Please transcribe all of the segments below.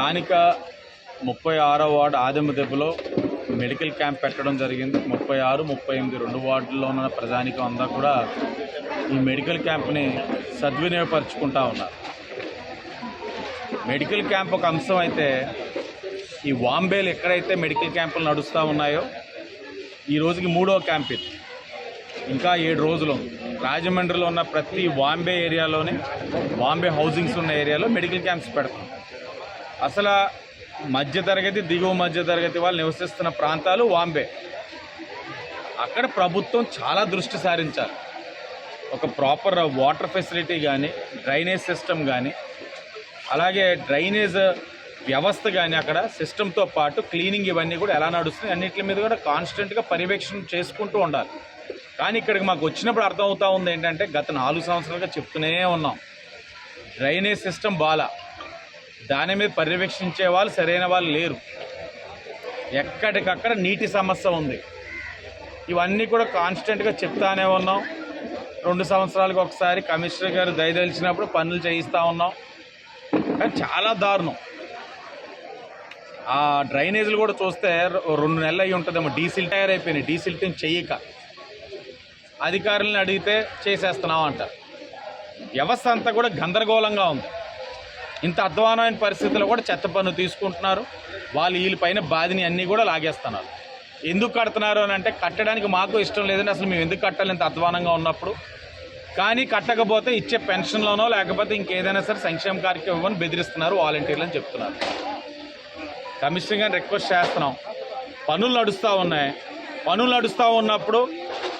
స్థానిక ముప్పై ఆరో వార్డు ఆదిమ దెబ్బలో మెడికల్ క్యాంప్ పెట్టడం జరిగింది. ముప్పై ఆరు ముప్పై ఎనిమిది రెండు వార్డుల్లో ఉన్న ప్రజానికం అంతా కూడా ఈ మెడికల్ క్యాంప్ని సద్వినియోగపరుచుకుంటా ఉన్నారు. మెడికల్ క్యాంప్ ఒక అంశం అయితే ఈ వాంబేలు ఎక్కడైతే మెడికల్ క్యాంపులు నడుస్తూ ఉన్నాయో ఈ రోజుకి మూడో క్యాంప్ ఇది. ఇంకా ఏడు రోజులు రాజమండ్రిలో ఉన్న ప్రతి వాంబే ఏరియాలోని వాంబే హౌసింగ్స్ ఉన్న ఏరియాలో మెడికల్ క్యాంప్స్ పెడతాం. అసలు మధ్యతరగతి దిగువ మధ్యతరగతి వాళ్ళు నివసిస్తున్న ప్రాంతాలు వాంబే. అక్కడ ప్రభుత్వం చాలా దృష్టి సారించాలి ఒక ప్రాపర్ వాటర్ ఫెసిలిటీ కానీ డ్రైనేజ్ సిస్టమ్ కానీ అలాగే డ్రైనేజ్ వ్యవస్థ కానీ అక్కడ సిస్టంతో పాటు క్లీనింగ్ ఇవన్నీ కూడా ఎలా నడుస్తున్నాయి అన్నింటి మీద కూడా కాన్స్టెంట్గా పర్యవేక్షణ చేసుకుంటూ ఉండాలి. కానీ ఇక్కడికి మాకు వచ్చినప్పుడు అర్థమవుతా ఉంది ఏంటంటే గత నాలుగు సంవత్సరాలుగా చెప్తూనే ఉన్నాం. డ్రైనేజ్ సిస్టమ్ బాలా. దాని మీద పర్యవేక్షించే వాళ్ళు సరైన వాళ్ళు లేరు. ఎక్కడికక్కడ నీటి సమస్య ఉంది. ఇవన్నీ కూడా కాన్స్టెంట్గా చెప్తానే ఉన్నాం. రెండు సంవత్సరాలకు ఒకసారి కమిషనర్ గారు దయదలిచినప్పుడు పనులు చేయిస్తూ ఉన్నాం. కానీ చాలా దారుణం. ఆ డ్రైనేజీలు కూడా చూస్తే రెండు నెలలు అయి ఉంటుందేమో. డీసిల్ టైర్ అయిపోయినాయి డీసిల్టింగ్ చెయ్యక అధికారులను అడిగితే చేసేస్తున్నాం అంటారు వ్యవస్థ అంతా కూడా గందరగోళంగా ఉంది. ఇంత అధ్వానమైన పరిస్థితుల్లో కూడా చెత్త పన్ను తీసుకుంటున్నారు. వాళ్ళు వీళ్ళపైన బాధిని అన్నీ కూడా లాగేస్తున్నారు. ఎందుకు కడుతున్నారు అని అంటే కట్టడానికి మాకు ఇష్టం లేదని అసలు మేము ఎందుకు కట్టాలి ఇంత అధ్వానంగా ఉన్నప్పుడు? కానీ కట్టకపోతే ఇచ్చే పెన్షన్లోనో లేకపోతే ఇంకేదైనా సరే సంక్షేమ కార్యక్రమం బెదిరిస్తున్నారు వాలంటీర్లు అని చెప్తున్నారు. కమిషన్ గారిని రిక్వెస్ట్ చేస్తున్నాం. పనులు నడుస్తూ ఉన్నాయి. పనులు నడుస్తూ ఉన్నప్పుడు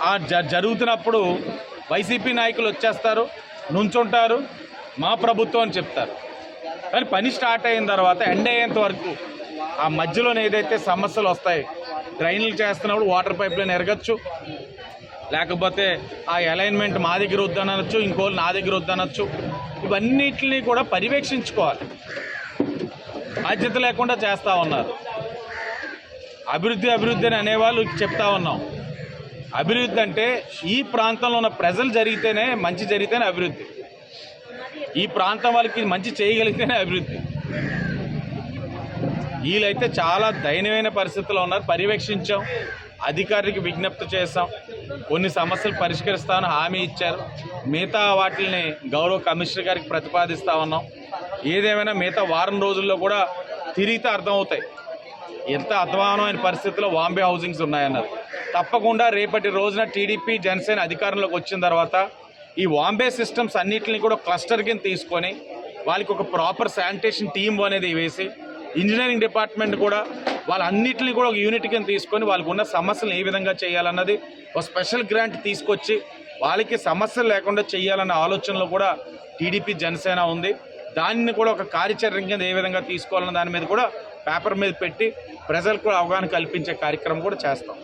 ఆ జ జరుగుతున్నప్పుడు వైసీపీ నాయకులు వచ్చేస్తారు నుంచుంటారు మా ప్రభుత్వం అని చెప్తారు. కానీ పని స్టార్ట్ అయిన తర్వాత ఎండ్ అయ్యేంత వరకు ఆ మధ్యలోనే ఏదైతే సమస్యలు వస్తాయి డ్రైన్లు చేస్తున్నప్పుడు వాటర్ పైప్ లైన్ ఎరగచ్చు లేకపోతే ఆ అలైన్మెంట్ మా దగ్గర వద్దనొచ్చు ఇంకోళ్ళు నా దగ్గర వద్దనొచ్చు ఇవన్నిటిని కూడా పర్యవేక్షించుకోవాలి. బాధ్యత లేకుండా చేస్తూ ఉన్నారు. అభివృద్ధి అభివృద్ధి అని అనేవాళ్ళు చెప్తా ఉన్నాం. అభివృద్ధి అంటే ఈ ప్రాంతంలో ఉన్న ప్రజలు జరిగితేనే మంచి జరిగితేనే అభివృద్ధి. ఈ ప్రాంతం వాళ్ళకి మంచి చేయగలిగితేనే అభివృద్ధి. వీళ్ళైతే చాలా దయనీయమైన పరిస్థితుల్లో ఉన్నారు. పర్యవేక్షించాం. అధికారికి విజ్ఞప్తి చేశాం. కొన్ని సమస్యలు పరిష్కరిస్తామని హామీ ఇచ్చారు. మిగతా వాటిని గౌరవ కమిషనర్ గారికి ప్రతిపాదిస్తా ఉన్నాం. ఏదేమైనా మిగతా వారం రోజుల్లో కూడా తిరిగితే అర్థమవుతాయి. ఎంత అధ్వానమైన పరిస్థితుల్లో వాంబే హౌసింగ్స్ ఉన్నాయన్నారు. తప్పకుండా రేపటి రోజున టీడీపీ జనసేన అధికారంలోకి వచ్చిన తర్వాత ఈ వాంబే సిస్టమ్స్ అన్నిటిని కూడా క్లస్టర్ కింద తీసుకొని వాళ్ళకి ఒక ప్రాపర్ శానిటేషన్ టీమ్ అనేది వేసి ఇంజనీరింగ్ డిపార్ట్మెంట్ కూడా వాళ్ళన్నిటిని కూడా ఒక యూనిట్ కింద తీసుకొని వాళ్ళకు ఉన్న సమస్యలు ఏ విధంగా చేయాలన్నది ఒక స్పెషల్ గ్రాంట్ తీసుకొచ్చి వాళ్ళకి సమస్యలు లేకుండా చేయాలన్న ఆలోచనలో కూడా టీడీపీ జనసేన ఉంది. దానిని కూడా ఒక కార్యాచరణ కింద ఏ విధంగా తీసుకోవాలన్న దాని మీద కూడా పేపర్ మీద పెట్టి ప్రజలకు కూడా అవగాహన కల్పించే కార్యక్రమం కూడా చేస్తాం.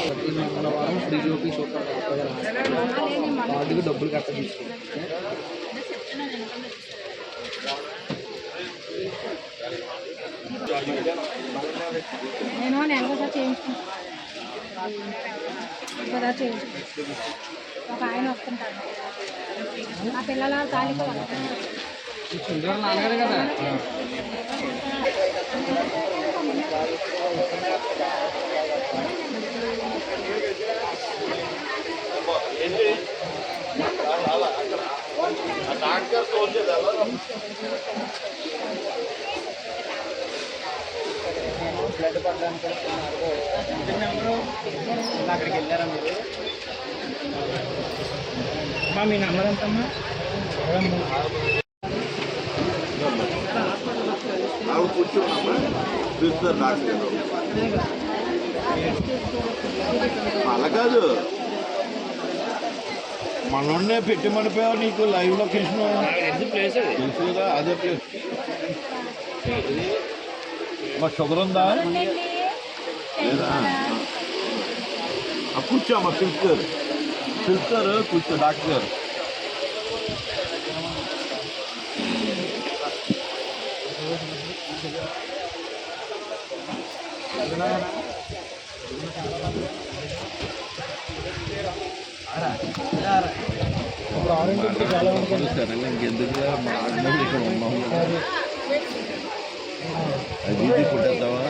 ప్రతి మంగళవారం ఫ్రీ రూపీ చూస్తారు వాటికి డబ్బులు కట్ట తీసుకుంటాం నేను చేయించుకుంటాను కదా చేయించుకుంటాను ఒక ఆయన వస్తుంటాడు. మా పిల్లల తాలిక చిల్డ్రన్ నాన్నగారు కదా బ్లడ్ పడడానికి అక్కడికి వెళ్ళారా మీరు అమ్మా మీ నెంబర్ ఎంతమ్మా? ఆవిడ కూర్చున్నామా చూస్తారు డాక్టర్ గారు అలా కాదు మనోడే పెట్టి మనిపోయావు నీకు లైవ్ లొకేషన్ తెలుసు కదా అదే ప్లేస్. మా షుగర్ ఉందా? లేదా? ఆ, కూర్చోమ్మా పిలుస్తారు పిలుస్తారు కూర్చో డాక్టర్. గారు ఇప్పుడు ఆరెంజ్ చాలా ఇంకెందుకు మా ఇక్కడ ఉన్నాం అది ఇది కుట్టేద్దామా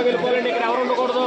వెళ్ళిపోవాలండి ఇక్కడ ఎవరు ఉండకూడదు